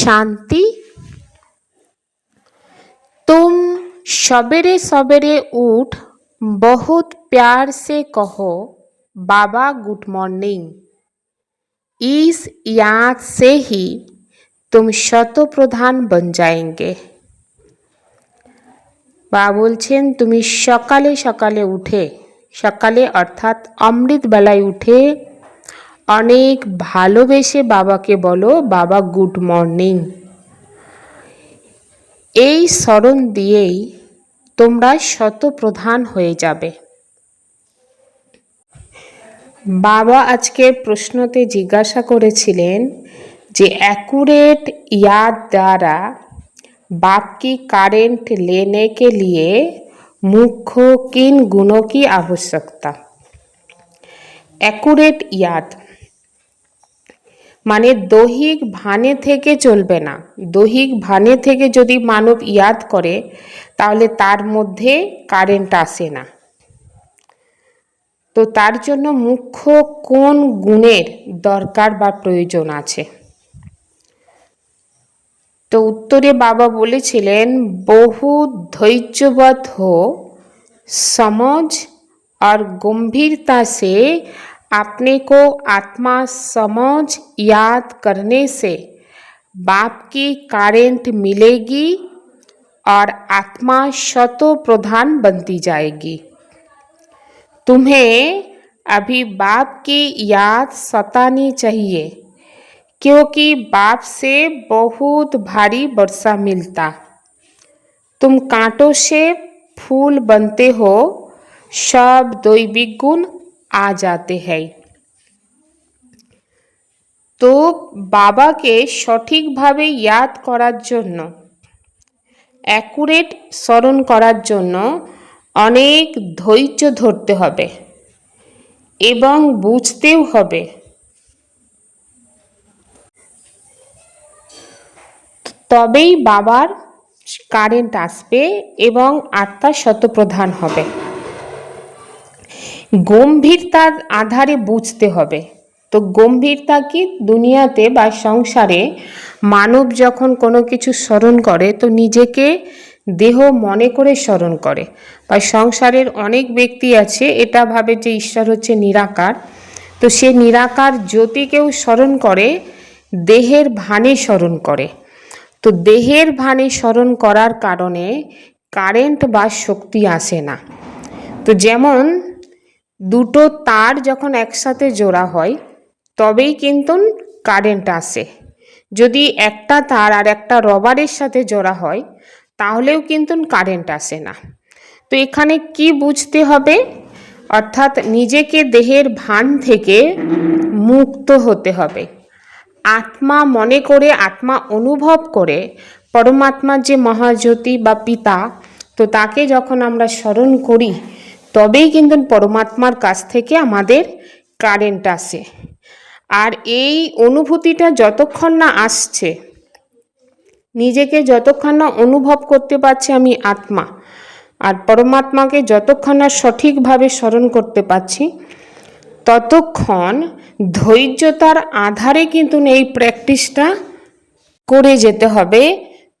शांति तुम सवेरे सवेरे उठ बहुत प्यार से कहो बाबा गुड मॉर्निंग इस याद से ही तुम शत प्रधान बन जाएंगे বা বলছেন তুমি সকালে সকালে উঠে সকালে অর্থাৎ অমৃত বেলায় উঠে অনেক ভালোবেসে বাবাকে বলো বাবা গুড মর্নিং এই স্মরণ দিয়েই তোমরা শতপ্রধান হয়ে যাবে বাবা আজকে প্রশ্নতে জিজ্ঞাসা করেছিলেন যে অ্যাকুরেট ইয়াদ দ্বারা बाप की करंट लेने के लिए मुख्य किन गुणों की आवश्यकता অ্যাকুরেট ইয়াদ মানে দৈহিক ভানে থেকে চলবে না। দৈহিক ভানে থেকে যদি মানব ইয়াদ করে, তাহলে তার মধ্যে কারেন্ট আসে না। তো তার জন্য মুখ্য কোন গুণের দরকার বা প্রয়োজন আছে? তো উত্তরে বাবা বলেছিলেন, বহু ধৈর্যবত হো সমজ আর গম্ভীরতা সে अपने को आत्मा समझ याद करने से बाप की कारेंट मिलेगी और आत्मा शतो प्रधान बनती जाएगी। तुम्हें अभी बाप की याद सतानी चाहिए, क्योंकि बाप से बहुत भारी वर्षा मिलता। तुम कांटों से फूल बनते हो, सब दैविक गुण आ जाते हैं তো বাবাকে সঠিকভাবে ইয়াদ করার জন্য অ্যাকুরেট স্মরণ করার জন্য অনেক ধৈর্য ধরতে হবে এবং বুঝতেও হবে তবেই বাবার কারেন্ট আসবে এবং আত্মা শতপ্রধান হবে গম্ভীরতার আধারে বুঝতে হবে। তো গম্ভীরতা কি? দুনিয়াতে বা সংসারে মানব যখন কোনো কিছু স্মরণ করে, তো নিজেকে দেহ মনে করে স্মরণ করে। বা সংসারের অনেক ব্যক্তি আছে, এটা ভাবে যে ঈশ্বর হচ্ছে নিরাকার, তো সে নিরাকার জ্যোতিকেও স্মরণ করে, দেহের ভানে স্মরণ করে। তো দেহের ভানে স্মরণ করার কারণে কারেন্ট বা শক্তি আসে না। তো যেমন দুটো তার যখন একসাথে জোড়া হয়, তবেই কিন্তু কারেন্ট আসে। যদি একটা তার আর একটা রবারের সাথে জোড়া হয়, তাহলেও কিন্তু কারেন্ট আসে না। তো এখানে কি বুঝতে হবে? অর্থাৎ নিজেকে দেহের ভান থেকে মুক্ত হতে হবে। আত্মা মনে করে, আত্মা অনুভব করে, পরমাত্মার যে মহাজ্যোতি বা পিতা, তো তাকে যখন আমরা স্মরণ করি তবেই কিন্তু পরমাত্মার কাছ থেকে আমাদের কারেন্ট আসে। আর এই অনুভূতিটা যতক্ষণ না আসছে, নিজেকে যতক্ষণ না অনুভব করতে পারছি আমি আত্মা, আর পরমাত্মাকে যতক্ষণ না সঠিকভাবে স্মরণ করতে পারছি, ততক্ষণ ধৈর্যতার আধারে কিন্তু এই প্র্যাকটিসটা করে যেতে হবে,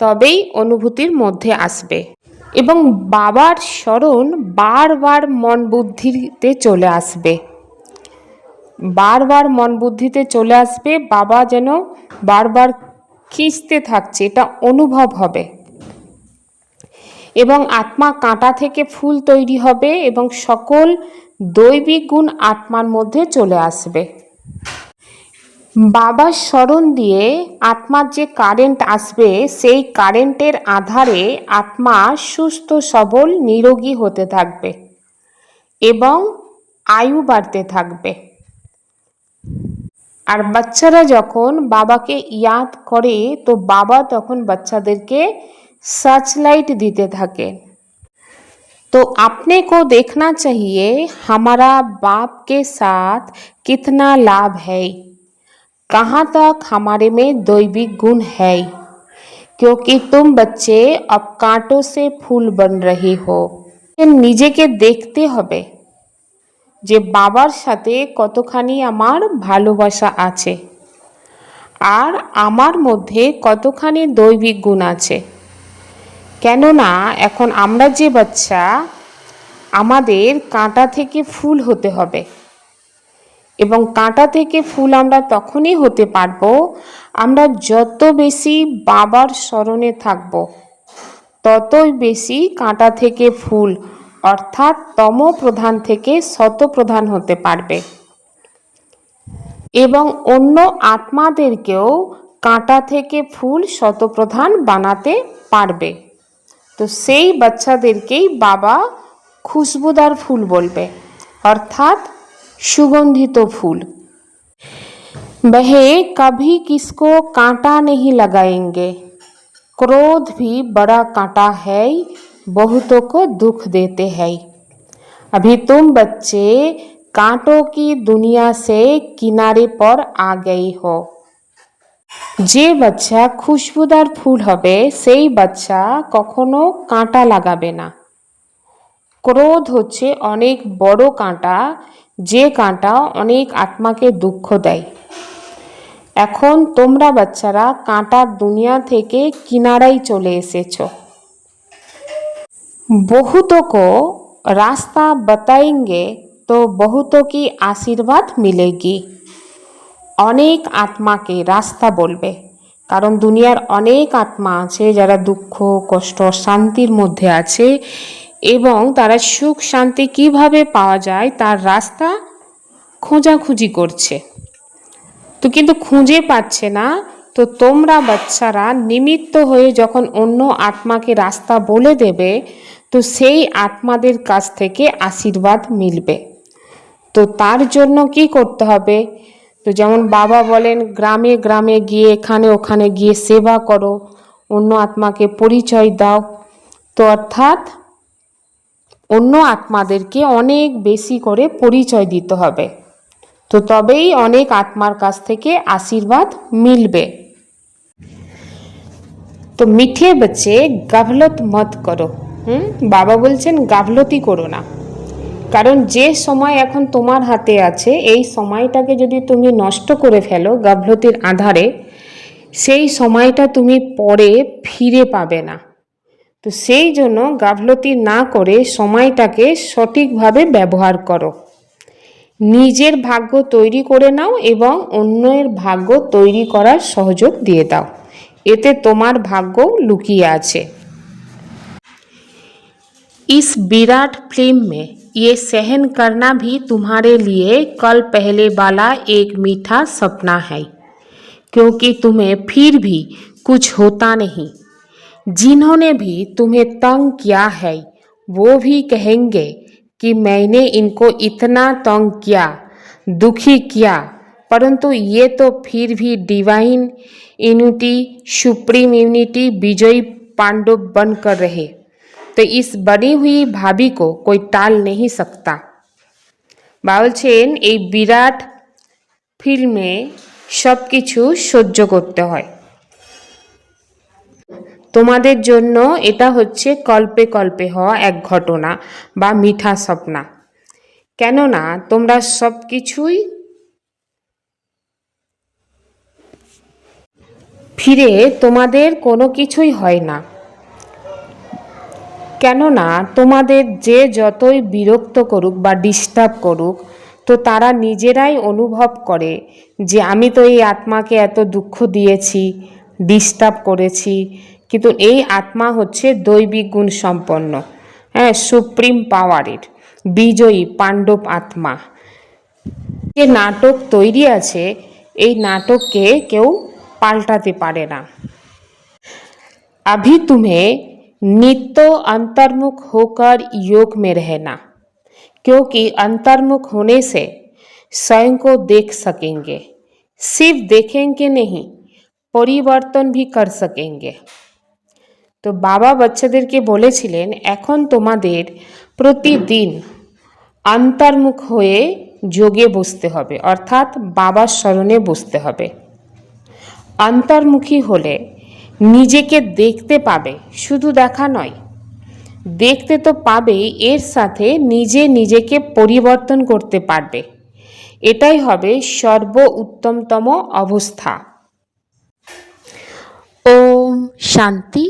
তবেই অনুভূতির মধ্যে আসবে। এবং বাবার স্মরণ বারবার মন বুদ্ধিতে চলে আসবে। বারবার মন বুদ্ধিতে চলে আসবে, বাবা যেন বারবার খিঁচতে থাকছে, এটা অনুভব হবে। এবং আত্মা কাঁটা থেকে ফুল তৈরি হবে এবং সকল দৈবিক গুণ আত্মার মধ্যে চলে আসবে। বাবার স্মরণ দিয়ে আত্মার যে কারেন্ট আসবে সেই কারেন্টের আধারে আত্মা সুস্থ সবল নিরোগী হতে থাকবে এবং আয়ু বাড়তে থাকবে আর বাচ্চারা যখন বাবাকে ইয়াদ করে তো বাবা তখন বাচ্চাদেরকে সার্চলাইট দিতে থাকে तो अपने को देखना चाहिए हमारा बाप के साथ कितना लाभ है कहाँ तक हमारे में दैविक गुण है क्योंकि तुम बच्चे अब कांटों से फूल बन रही हो নিজেকে দেখতে হবে যে বাবার সাথে কতখানি আমার ভালোবাসা আছে আর আমার মধ্যে কতখানি দৈবিক গুণ আছে কেননা এখন আমরা যে বাচ্চা আমাদের কাঁটা থেকে ফুল হতে হবে এবং কাঁটা থেকে ফুল আমরা তখনই হতে পারব, আমরা যত বেশি বাবার স্মরণে থাকব, ততই বেশি কাঁটা থেকে ফুল, অর্থাৎ তম প্রধান থেকে শত প্রধান হতে পারবে। এবং অন্য আত্মাদেরকেও কাঁটা থেকে ফুল শতপ্রধান বানাতে পারবে। তো সেই বাচ্চাদেরকেই বাবা খুশবুদার ফুল বলবে, অর্থাৎ সুগন্ধিত ফুল वह कभी किसको कांटा नहीं लगाएंगे क्रोध भी बड़ा कांटा है बहुतों को दुख देते हैं अभी तुम बच्चे कांटों की दुनिया से किनारे पर आ गई हो যে বাচ্চা খুশবুদার ফুল হবে সেই বাচ্চা কখনো কাঁটা লাগাবে না ক্রোধ হচ্ছে অনেক বড় কাঁটা যে কাঁটা অনেক আত্মাকে দুঃখ দেয়। এখন তোমরা বাচ্চারা কাঁটার দুনিয়া থেকে কিনারাই চলে এসেছ। বহুতকো রাস্তা বতায়েঙ্গে তো বহুত কি আশীর্বাদ মিলেগি। অনেক আত্মাকে রাস্তা বলবে, কারণ দুনিয়ার অনেক আত্মা আছে যারা দুঃখ, কষ্ট, শান্তির মধ্যে আছে। এবং তারা সুখ শান্তি কীভাবে পাওয়া যায় তার রাস্তা খোঁজাখুঁজি করছে। তো কিন্তু খুঁজে পাচ্ছে না। তো তোমরা বাচ্চারা নিমিত্ত হয়ে যখন অন্য আত্মাকে রাস্তা বলে দেবে, তো সেই আত্মাদের কাছ থেকে আশীর্বাদ মিলবে। তো তার জন্য কি করতে হবে? তো যেমন বাবা বলেন, গ্রামে গ্রামে গিয়ে, এখানে ওখানে গিয়ে সেবা করো। অন্য আত্মাকে পরিচয় দাও। তো অর্থাৎ অন্য আত্মাদেরকে অনেক বেশি করে পরিচয় দিতে হবে। তো তবেই অনেক আত্মার কাছ থেকে আশীর্বাদ মিলবে। তো মিঠে বচ্চে গাফলত মত করো। হুম? বাবা বলছেন, গাফলতি করো না। কারণ যে সময় এখন তোমার হাতে আছে, এই সময়টাকে যদি তুমি নষ্ট করে ফেলো গাফলতির আধারে, সেই সময়টা তুমি পরে ফিরে পাবে না। তো সেই জন্য গাফলতি না করে সময়টাকে সঠিকভাবে ব্যবহার করো নিজের ভাগ্য তৈরি করে নাও এবং অন্যের ভাগ্য তৈরি করার সহযোগ দিয়ে দাও এতে তোমার ভাগ্য লুকিয়ে আছে इस विराट फिल्म में ये सहन करना भी तुम्हारे लिए कल पहले वाला एक मीठा सपना है क्योंकि तुम्हें फिर भी कुछ होता नहीं जिन्होंने भी तुम्हें तंग किया है वो भी कहेंगे कि मैंने इनको इतना तंग किया दुखी किया परंतु ये तो फिर भी डिवाइन यूनिटी सुप्रीम यूनिटी विजयी पांडव बनकर रहे तो इस बनी हुई भाभी को कोई टाल नहीं सकता বা বলছেন এই বিরাট ফিল্মে সব কিছু সহ্য করতে হয় তোমাদের জন্য এটা হচ্ছে কল্পে কল্পে হওয়া এক ঘটনা বা মিঠা স্বপ্না। কেননা তোমরা সব কিছুই ফিরে তোমাদের কোনো কিছুই হয় না। কেননা তোমাদের যে যতই বিরক্ত করুক বা ডিস্টার্ব করুক, তো তারা নিজেরাই অনুভব করে যে আমি তো এই আত্মাকে এত দুঃখ দিয়েছি ডিস্টার্ব করেছি কিন্তু এই আত্মা হচ্ছে দৈবিক গুণ সম্পন্ন হ্যাঁ সুপ্রিম পাওয়ারের বিজয়ী পাণ্ডব আত্মা যে নাটক তৈরি আছে এই নাটককে কেউ পাল্টাতে পারে না अभी तुम्हें नित्य अंतर्मुख होकर योग में रहना क्योंकि अंतर्मुख होने से स्वयं को देख सकेंगे सिर्फ देखेंगे नहीं পরিবর্তন भी कर सकेंगे তো বাবা বাচ্চাদেরকে বলেছিলেন, এখন তোমাদের প্রতিদিন অন্তর্মুখ হয়ে যোগে বসতে হবে, অর্থাৎ বাবার স্মরণে বসতে হবে। অন্তর্মুখী হলে নিজেকে দেখতে পাবে, শুধু দেখা নয়, দেখতে তো পাবেই, এর সাথে নিজে নিজেকে পরিবর্তন করতে পারবে। এটাই হবে সর্ব উত্তমতম অবস্থা শান্তি।